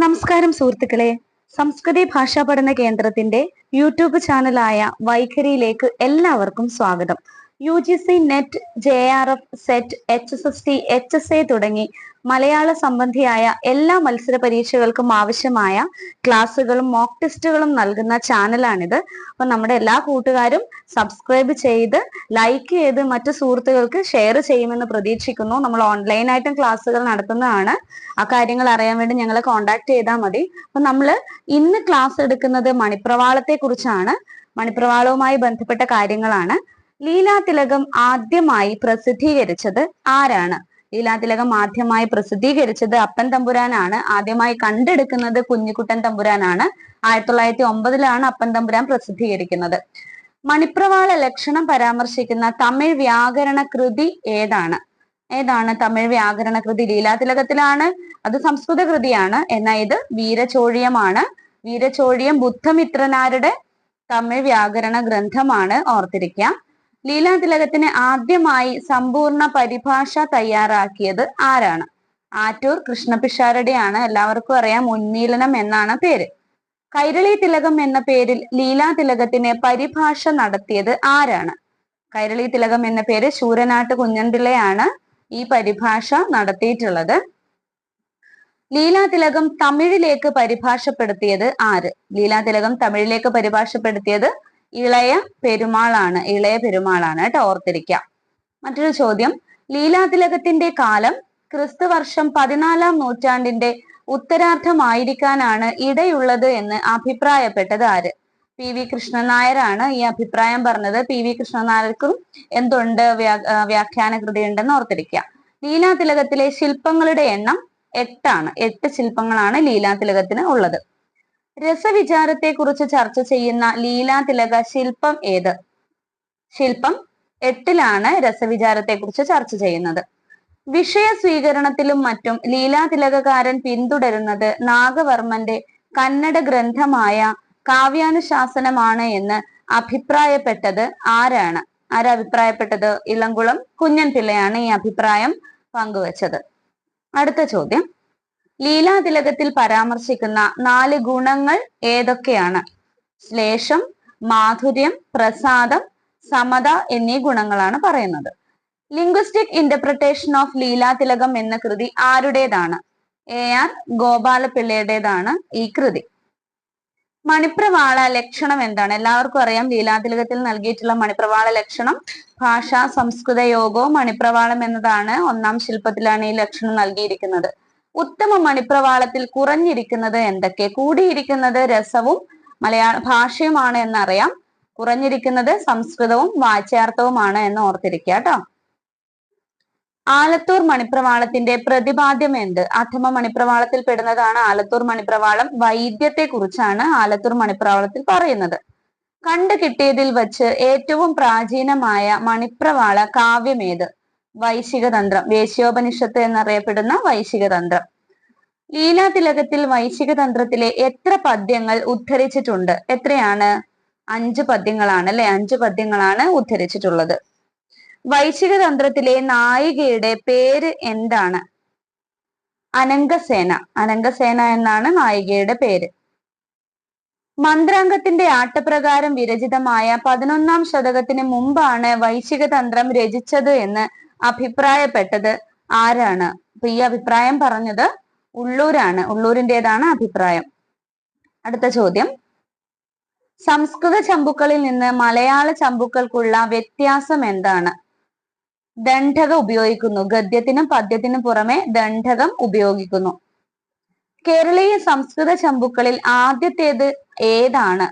നമസ്കാരം സുഹൃത്തുക്കളെ. സംസ്കൃതി ഭാഷാ പഠന കേന്ദ്രത്തിന്റെ യൂട്യൂബ് ചാനലായ വൈഖരിയിലേക്ക് എല്ലാവർക്കും സ്വാഗതം. U G C NET J R F SET H S S T H S A തുടങ്ങി മലയാള സംബന്ധിയായ എല്ലാ മത്സര പരീക്ഷകൾക്കും ആവശ്യമായ ക്ലാസ്സുകളും മോക്ക് ടെസ്റ്റുകളും നൽകുന്ന ചാനലാണിത് അപ്പൊ നമ്മുടെ എല്ലാ കൂട്ടുകാരും സബ്സ്ക്രൈബ് ചെയ്ത് ലൈക്ക് ചെയ്ത് മറ്റു സുഹൃത്തുക്കൾക്ക് ഷെയർ ചെയ്യുമെന്ന് പ്രതീക്ഷിക്കുന്നു. നമ്മൾ ഓൺലൈനായിട്ടും ക്ലാസ്സുകൾ നടത്തുന്നതാണ്. ആ കാര്യങ്ങൾ അറിയാൻ വേണ്ടി ഞങ്ങളെ കോൺടാക്ട് ചെയ്താൽ മതി. അപ്പൊ നമ്മൾ ഇന്ന് ക്ലാസ് എടുക്കുന്നത് മണിപ്രവാളത്തെ കുറിച്ചാണ് മണിപ്രവാളവുമായി ബന്ധപ്പെട്ട കാര്യങ്ങളാണ്. ലീലാതിലകം ആദ്യമായി പ്രസിദ്ധീകരിച്ചത് ആരാണ്? ലീലാതിലകം ആദ്യമായി പ്രസിദ്ധീകരിച്ചത് അപ്പൻ തമ്പുരാനാണ്. ആദ്യമായി കണ്ടെടുക്കുന്നത് കുഞ്ഞിക്കുട്ടൻ തമ്പുരാനാണ്. ആയിരത്തി തൊള്ളായിരത്തി ഒമ്പതിലാണ് അപ്പൻ തമ്പുരാൻ പ്രസിദ്ധീകരിക്കുന്നത്. മണിപ്രവാള ലക്ഷണം പരാമർശിക്കുന്ന തമിഴ് വ്യാകരണ കൃതി ഏതാണ്? ഏതാണ് തമിഴ് വ്യാകരണ കൃതി? ലീലാതിലകത്തിലാണ്. അത് സംസ്കൃത കൃതിയാണ്. എന്നാൽ ഇത് വീരചോഴിയമാണ്. വീരചോഴിയം ബുദ്ധമിത്രനാരുടെ തമിഴ് വ്യാകരണ ഗ്രന്ഥമാണ്. ഓർത്തിരിക്കുക ലീലാതിലകത്തിന് ആദ്യമായി സമ്പൂർണ പരിഭാഷ തയ്യാറാക്കിയത് ആരാണ്? ആറ്റൂർ കൃഷ്ണപിഷാരടിയാണ്. എല്ലാവർക്കും അറിയാം ഉന്മീലനം എന്നാണ് പേര്. കൈരളി തിലകം എന്ന പേരിൽ ലീലാതിലകത്തിന് പരിഭാഷ നടത്തിയത് ആരാണ്? കൈരളി തിലകം എന്ന പേര് ശൂരനാട്ട് കുഞ്ഞൻപിള്ളയാണ് ഈ പരിഭാഷ നടത്തിയിട്ടുള്ളത്. ലീലാതിലകം തമിഴിലേക്ക് പരിഭാഷപ്പെടുത്തിയത് ആര്? ലീലാതിലകം തമിഴിലേക്ക് പരിഭാഷപ്പെടുത്തിയത് ഇളയ പെരുമാളാണ് ഇളയ പെരുമാളാണ് കേട്ടോ ഓർത്തിരിക്കുക മറ്റൊരു ചോദ്യം ലീലാതിലകത്തിന്റെ കാലം ക്രിസ്തു വർഷം പതിനാലാം നൂറ്റാണ്ടിന്റെ ഉത്തരാർത്ഥമായിരിക്കാനാണ് ഇടയുള്ളത് എന്ന് അഭിപ്രായപ്പെട്ടത് ആര്? പി വി കൃഷ്ണൻ നായരാണ് ഈ അഭിപ്രായം പറഞ്ഞത്. പി വി കൃഷ്ണൻ നായർക്കും എന്തുണ്ട് വ്യാ- വ്യാഖ്യാന കൃതി ഉണ്ടെന്ന് ഓർത്തിരിക്കുക ലീലാതിലകത്തിലെ ശില്പങ്ങളുടെ എണ്ണം എട്ടാണ്. എട്ട് ശില്പങ്ങളാണ് ലീലാതിലകത്തിന് ഉള്ളത്. രസവിചാരത്തെ കുറിച്ച് ചർച്ച ചെയ്യുന്ന ലീലാതിലക ശില്പം ഏത്? ശില്പം എട്ടിലാണ് രസവിചാരത്തെ കുറിച്ച് ചർച്ച ചെയ്യുന്നത്. വിഷയ സ്വീകരണത്തിലും മറ്റും ലീലാതിലകകാരൻ പിന്തുടരുന്നത് നാഗവർമ്മന്റെ കന്നഡ ഗ്രന്ഥമായ കാവ്യാനുശാസനമാണ് എന്ന് അഭിപ്രായപ്പെട്ടത് ആരാണ്? ആരഭിപ്രായപ്പെട്ടത് ഇളംകുളം കുഞ്ഞൻ പിള്ളയാണ് ഈ അഭിപ്രായം പങ്കുവച്ചത്. അടുത്ത ചോദ്യം. ലീലാതിലകത്തിൽ പരാമർശിക്കുന്ന നാല് ഗുണങ്ങൾ ഏതൊക്കെയാണ്? ശ്ലേഷം മാധുര്യം പ്രസാദം സമത എന്നീ ഗുണങ്ങളാണ് പറയുന്നത്. ലിംഗ്വിസ്റ്റിക് ഇന്റർപ്രിട്ടേഷൻ ഓഫ് ലീലാതിലകം എന്ന കൃതി ആരുടേതാണ്? എ ആർ ഗോപാലപിള്ളയുടേതാണ് ഈ കൃതി. മണിപ്രവാള ലക്ഷണം എന്താണ്? എല്ലാവർക്കും അറിയാം ലീലാതിലകത്തിൽ നൽകിയിട്ടുള്ള മണിപ്രവാള ലക്ഷണം ഭാഷാ സംസ്കൃത യോഗവും മണിപ്രവാളം എന്നതാണ്. ഒന്നാം ശില്പത്തിലാണ് ഈ ലക്ഷണം നൽകിയിരിക്കുന്നത്. ഉത്തമ മണിപ്രവാളത്തിൽ കുറഞ്ഞിരിക്കുന്നത് എന്തൊക്കെ? കൂടിയിരിക്കുന്നത് രസവും മലയാള ഭാഷയുമാണ് എന്നറിയാം. കുറഞ്ഞിരിക്കുന്നത് സംസ്കൃതവും വാച്യാർത്ഥവുമാണ് എന്ന് ഓർത്തിരിക്കുക കേട്ടോ. ആലത്തൂർ മണിപ്രവാളത്തിന്റെ പ്രതിപാദ്യം എന്ത്? അഥമ മണിപ്രവാളത്തിൽ പെടുന്നതാണ് ആലത്തൂർ മണിപ്രവാളം. വൈദ്യത്തെ കുറിച്ചാണ് ആലത്തൂർ മണിപ്രവാളത്തിൽ പറയുന്നത്. കണ്ടു കിട്ടിയതിൽ വച്ച് ഏറ്റവും പ്രാചീനമായ മണിപ്രവാള കാവ്യമേത് വൈശികതന്ത്രം വേശ്യോപനിഷത്ത് എന്നറിയപ്പെടുന്ന വൈശിക വൈശികതന്ത്രം ലീലാതിലകത്തിൽ വൈശികതന്ത്രത്തിലെ എത്ര പദ്യങ്ങൾ ഉദ്ധരിച്ചിട്ടുണ്ട്? എത്രയാണ്? അഞ്ച് പദ്യങ്ങളാണ് അല്ലെ? അഞ്ച് പദ്യങ്ങളാണ് ഉദ്ധരിച്ചിട്ടുള്ളത്. വൈശിക തന്ത്രത്തിലെ നായികയുടെ പേര് എന്താണ്? അനങ്കസേന അനങ്കസേന എന്നാണ് നായികയുടെ പേര്. മന്ത്രാംഗത്തിന്റെ ആട്ടപ്രകാരം വിരചിതമായ പതിനൊന്നാം ശതകത്തിന് മുമ്പാണ് വൈശിക തന്ത്രം രചിച്ചത് എന്ന് അഭിപ്രായപ്പെട്ടത് ആരാണ്? അപ്പൊ ഈ അഭിപ്രായം പറഞ്ഞത് ഉള്ളൂരാണ്. ഉള്ളൂരിന്റെതാണ് അഭിപ്രായം. അടുത്ത ചോദ്യം. സംസ്കൃത ചമ്പുക്കളിൽ നിന്ന് മലയാള ചമ്പുക്കൾക്കുള്ള വ്യത്യാസം എന്താണ്? ദണ്ഡകം ഉപയോഗിക്കുന്നു. ഗദ്യത്തിനും പദ്യത്തിനും പുറമെ ദണ്ഡകം ഉപയോഗിക്കുന്നു. കേരളീയ സംസ്കൃത ചമ്പുക്കളിൽ ആദ്യത്തേത് ഏതാണ്?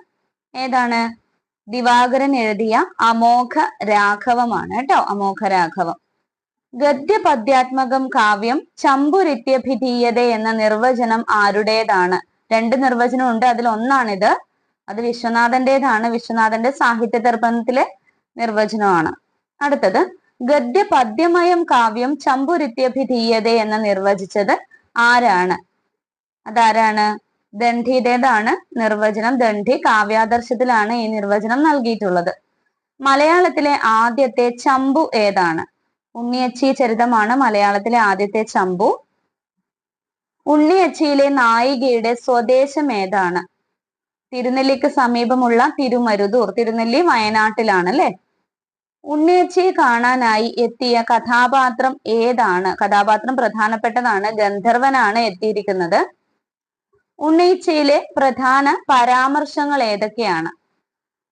ഏതാണ്? ദിവാകരൻ എഴുതിയ അമോഘ രാഘവമാണ് കേട്ടോ. അമോഘ രാഘവം. ഗദ്യ പദ്യാത്മകം കാവ്യം ചമ്പുരിത്യഭിധീയത എന്ന നിർവചനം ആരുടേതാണ്? രണ്ട് നിർവചനം ഉണ്ട്. അതിൽ ഒന്നാണിത്. അത് വിശ്വനാഥന്റേതാണ്. വിശ്വനാഥന്റെ സാഹിത്യ ദർപ്പണത്തിലെ നിർവചനമാണ്. അടുത്തത് ഗദ്യപദ്യമയം കാവ്യം ചമ്പുരിത്യഭിധീയത എന്ന് നിർവചിച്ചത് ആരാണ്? അതാരാണ്? ദണ്ഡിയുടേതാണ് നിർവചനം. ദണ്ഡി കാവ്യാദർശത്തിലാണ് ഈ നിർവചനം നൽകിയിട്ടുള്ളത്. മലയാളത്തിലെ ആദ്യത്തെ ചമ്പു ഏതാണ്? ഉണ്ണിയച്ചി ചരിതമാണ് മലയാളത്തിലെ ആദ്യത്തെ ചമ്പു. ഉണ്ണിയച്ചിയിലെ നായികയുടെ സ്വദേശം ഏതാണ്? തിരുനെല്ലിക്ക് സമീപമുള്ള തിരുമരുതൂർ തിരുനെല്ലി വയനാട്ടിലാണ് അല്ലെ ഉണ്ണിയച്ചിയെ കാണാനായി എത്തിയ കഥാപാത്രം ഏതാണ്? കഥാപാത്രം പ്രധാനപ്പെട്ടതാണ് ഗന്ധർവനാണ് എത്തിയിരിക്കുന്നത്. ഉണ്ണിയച്ചിയിലെ പ്രധാന പരാമർശങ്ങൾ ഏതൊക്കെയാണ്?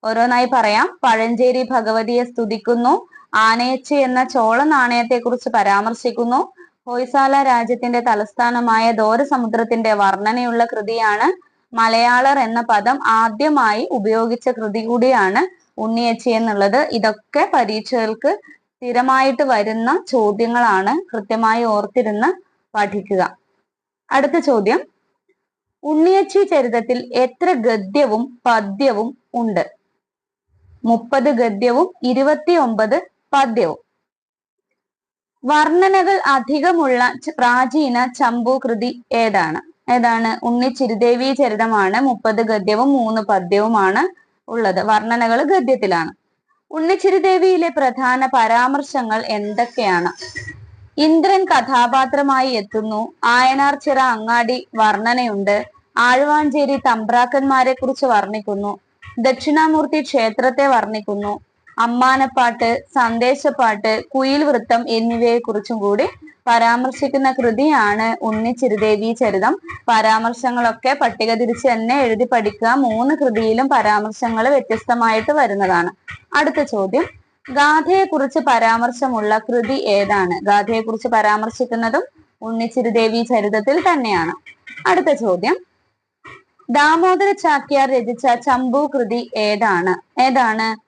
ഓരോന്നായി പറയാം. പഴഞ്ചേരി ഭഗവതിയെ സ്തുതിക്കുന്നു. ആനയച്ചി എന്ന ചോള നാണയത്തെക്കുറിച്ച് പരാമർശിക്കുന്നു. ഹോയ്സാല രാജ്യത്തിന്റെ തലസ്ഥാനമായ ദോരസമുദ്രത്തിന്റെ വർണനയുള്ള കൃതിയാണ് മലയാളർ എന്ന പദം ആദ്യമായി ഉപയോഗിച്ച കൃതി കൂടിയാണ് ഉണ്ണിയച്ചി എന്നുള്ളത്. ഇതൊക്കെ പരീക്ഷകൾക്ക് സ്ഥിരമായിട്ട് വരുന്ന ചോദ്യങ്ങളാണ് കൃത്യമായി ഓർത്തിരുന്ന് പഠിക്കുക. അടുത്ത ചോദ്യം. ഉണ്ണിയച്ചി ചരിതത്തിൽ എത്ര ഗദ്യവും പദ്യവും ഉണ്ട്? മുപ്പത് ഗദ്യവും ഇരുപത്തിയൊമ്പത് പദ്യവും. വർണനകൾ അധികമുള്ള പ്രാചീന ചമ്പു കൃതി ഏതാണ്? ഏതാണ്? ഉണ്ണിച്ചിരുദേവി ചരിതമാണ് മുപ്പത് ഗദ്യവും മൂന്ന് പദ്യവുമാണ് ഉള്ളത്. വർണനകൾ ഗദ്യത്തിലാണ്. ഉണ്ണിച്ചിരുദേവിയിലെ പ്രധാന പരാമർശങ്ങൾ എന്തൊക്കെയാണ്? ഇന്ദ്രൻ കഥാപാത്രമായി എത്തുന്നു ആയനാർ ചിറ അങ്ങാടി വർണനയുണ്ട് ആഴുവാഞ്ചേരി തമ്പ്രാക്കന്മാരെ കുറിച്ച് വർണിക്കുന്നു ദക്ഷിണാമൂർത്തി ക്ഷേത്രത്തെ വർണിക്കുന്നു അമ്മാനപ്പാട്ട് സന്ദേശപ്പാട്ട് കുയിൽ വൃത്തം എന്നിവയെ കുറിച്ചും കൂടി പരാമർശിക്കുന്ന കൃതിയാണ് ഉണ്ണിച്ചിരുദേവി ചരിതം. പരാമർശങ്ങളൊക്കെ പട്ടിക തിരിച്ച് തന്നെ എഴുതി പഠിക്കുക മൂന്ന് കൃതിയിലും പരാമർശങ്ങൾ വ്യത്യസ്തമായിട്ട് വരുന്നതാണ്. അടുത്ത ചോദ്യം. ഗാഥയെക്കുറിച്ച് പരാമർശമുള്ള കൃതി ഏതാണ്? ഗാഥയെക്കുറിച്ച് പരാമർശിക്കുന്നതും ഉണ്ണിച്ചിരുദേവി ചരിതത്തിൽ തന്നെയാണ്. അടുത്ത ചോദ്യം. ദാമോദര ചാക്യാർ രചിച്ച ചമ്പു കൃതി ഏതാണ്? ഏതാണ്?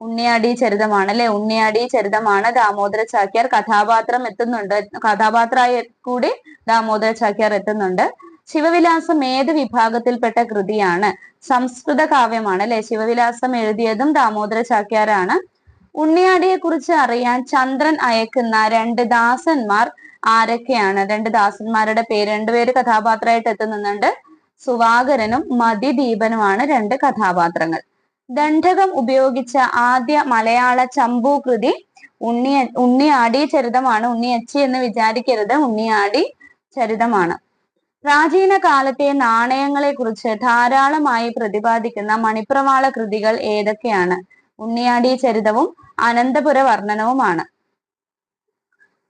ഉണ്ണിയാടി ചരിതമാണ് അല്ലെ ഉണ്ണിയാടി ചരിതമാണ് ദാമോദര ചാക്യാർ കഥാപാത്രം എത്തുന്നുണ്ട്. കഥാപാത്രമായി കൂടി ദാമോദര ചാക്യാർ എത്തുന്നുണ്ട്. ശിവവിലാസം ഏത് വിഭാഗത്തിൽപ്പെട്ട കൃതിയാണ്? സംസ്കൃത കാവ്യമാണ് അല്ലെ ശിവവിലാസം എഴുതിയതും ദാമോദര ചാക്യാരാണ്. ഉണ്ണിയാടിയെ കുറിച്ച് അറിയാൻ ചന്ദ്രൻ അയക്കുന്ന രണ്ട് ദാസന്മാർ ആരൊക്കെയാണ്? രണ്ട് ദാസന്മാരുടെ പേര് രണ്ടുപേര് കഥാപാത്രമായിട്ട് എത്തുന്നുണ്ട്. സുവാകരനും മതിദീപനുമാണ് രണ്ട് കഥാപാത്രങ്ങൾ. ദണ്ഡകം ഉപയോഗിച്ച ആദ്യ മലയാള ചമ്പൂകൃതി ഉണ്ണിയ ഉണ്ണി ഉണ്ണിയാടി ചരിതമാണ്. ഉണ്ണിയച്ചി എന്ന് വിചാരിക്കരുത്. ഉണ്ണിയാടി ചരിതമാണ്. പ്രാചീന കാലത്തെ നാണയങ്ങളെ കുറിച്ച് ധാരാളമായി പ്രതിപാദിക്കുന്ന മണിപ്രവാള കൃതികൾ ഏതൊക്കെയാണ്? ഉണ്ണിയാടി ചരിതവും അനന്തപുര വർണനവുമാണ്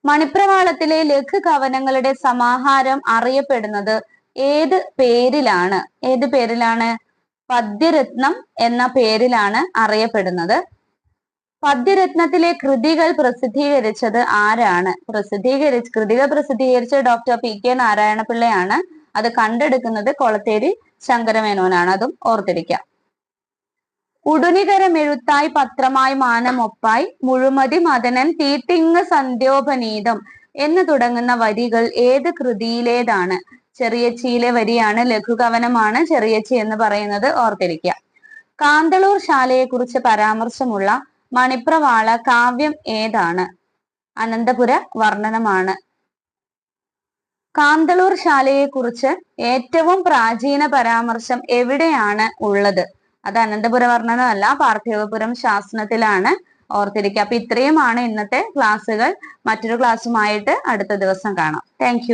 മണിപ്രവാളത്തിലെ ലഘു കവനങ്ങളുടെ സമാഹാരം അറിയപ്പെടുന്നത് ഏത് പേരിലാണ്? ഏത് പേരിലാണ്? പദ്യരത്നം എന്ന പേരിലാണ് അറിയപ്പെടുന്നത്. പദ്യരത്നത്തിലെ കൃതികൾ പ്രസിദ്ധീകരിച്ചത് ആരാണ്? പ്രസിദ്ധീകരിച്ച് കൃതികൾ പ്രസിദ്ധീകരിച്ച ഡോക്ടർ പി കെ നാരായണപിള്ളയാണ്. അത് കണ്ടെടുക്കുന്നത് കൊളത്തേരി ശങ്കരമേനോനാണ്. അതും ഓർത്തിരിക്കാം. ഉടുനികരം എഴുത്തായി പത്രമായി മാനമൊപ്പായി മുഴുമതി മദനൻ തീട്ടിങ് സന്ധ്യോപനീതം എന്ന് തുടങ്ങുന്ന വരികൾ ഏത് കൃതിയിലേതാണ്? ചെറിയച്ചിയിലെ വരിയാണ് ലഘുകവനമാണ് ചെറിയച്ചി എന്ന് പറയുന്നത് ഓർത്തിരിക്കുക. കാന്തളൂർ ശാലയെ കുറിച്ച് പരാമർശമുള്ള മണിപ്രവാള കാവ്യം ഏതാണ്? അനന്തപുര വർണനമാണ്. കാന്തളൂർ ശാലയെ കുറിച്ച് ഏറ്റവും പ്രാചീന പരാമർശം എവിടെയാണ് ഉള്ളത്? അത് അനന്തപുര വർണനമല്ല പാർത്ഥിവപുരം ശാസനത്തിലാണ് ഓർത്തിരിക്കുക. അപ്പൊ ഇത്രയുമാണ് ഇന്നത്തെ ക്ലാസ്സുകൾ. മറ്റൊരു ക്ലാസ്സുമായിട്ട് അടുത്ത ദിവസം കാണാം. താങ്ക്